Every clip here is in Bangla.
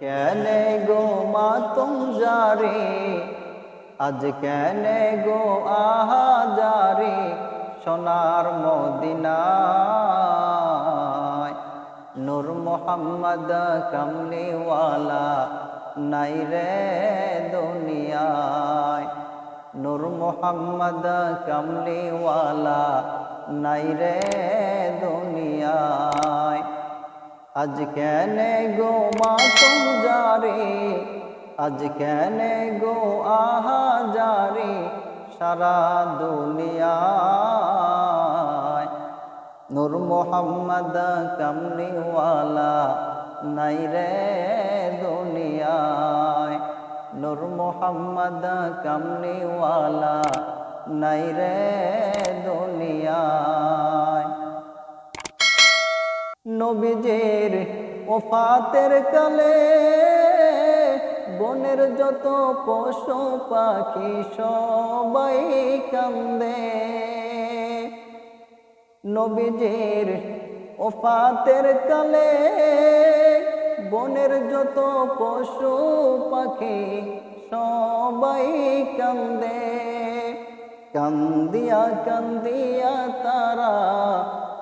কেনে গো মাতুম জারি? আজ কেনে গো আহা জারি? সোনার মদিনায় নূর মোহাম্মদ কমলিওয়ালা নাই রে দুনিয়ায়। নূর মোহাম্মদ কমলিওয়ালা নাই রে দুনিয়ায়। আজ কেনে গো মাতুম জারি আজ কেনে গো আহা জারি সারা দুনিয়ায় নূর মোহাম্মদ কমলিওয়ালা নাই রে দুনিয়ায়। নূর মোহাম্মদ কমলিওয়ালা নাই রে নবীজের ওফাতের কালে বনের যত পশু পাখি সবাই কান্দে। নবীজের ওফাতের কালে বনের যত পশু পাখি সবাই কান্দে। কান্দিয়া কান্দিয়া তারা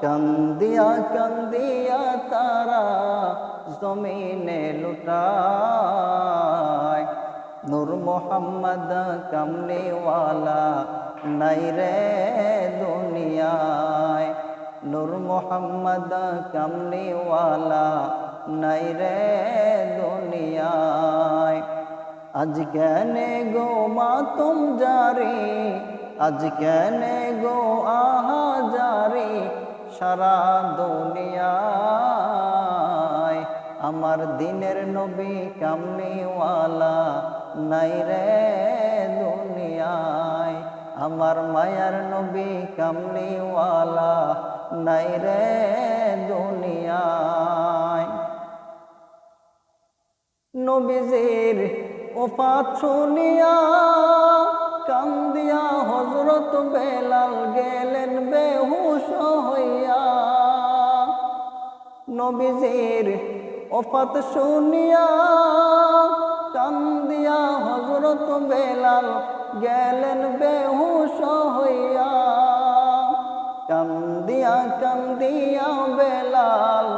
কান্দিয়া কান্দিয়া তারা জমিনে লুটায়। নূর মোহাম্মদ কামলিওয়ালা নাই রে দুনিয়ায়। নূর মোহাম্মদ কামলিওয়ালা নাই রে দুনিয়ায়। আজ কেনে গো মাতুম জারি, আজ কেনে গো সারা দুনিয়ায়। আমার দিনের নবী কামলিওয়ালা নাই রে দুনিয়ায়। আমার মায়ার নবী কামলিওয়ালা নাই রে দুনিয়ায়। নবীজির ওফাত শুনিয়া নবীজির ওফাত শুনিয়া কান্দিয়া হজরত বেলাল গেলেন বেহুশ হইয়া। কান্দিয়া কান্দিয়া বেলাল,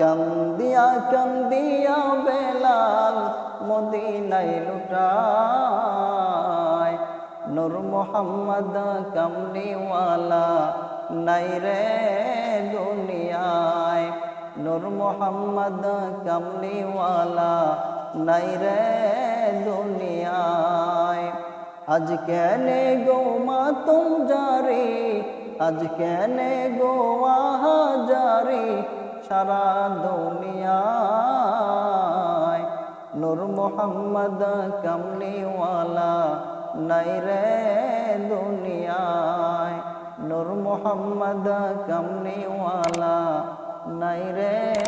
কান্দিয়া কান্দিয়া বেলাল মদিনাই লুটায়। নূর মোহাম্মদ কামলিওয়ালা নাই রে। নূর মোহাম্মদ কামলিওয়ালা নাই রে দুনিয়ায়। আজ কেনে গো মাতুম জারি? আজ কেনে গো আহা জারি? সারা দুনিয়ায় নূর মোহাম্মদ কমলিওয়ালা নাই রে দুনিয়ায়। নূর মোহাম্মদ কমলিওয়ালা নাই রে।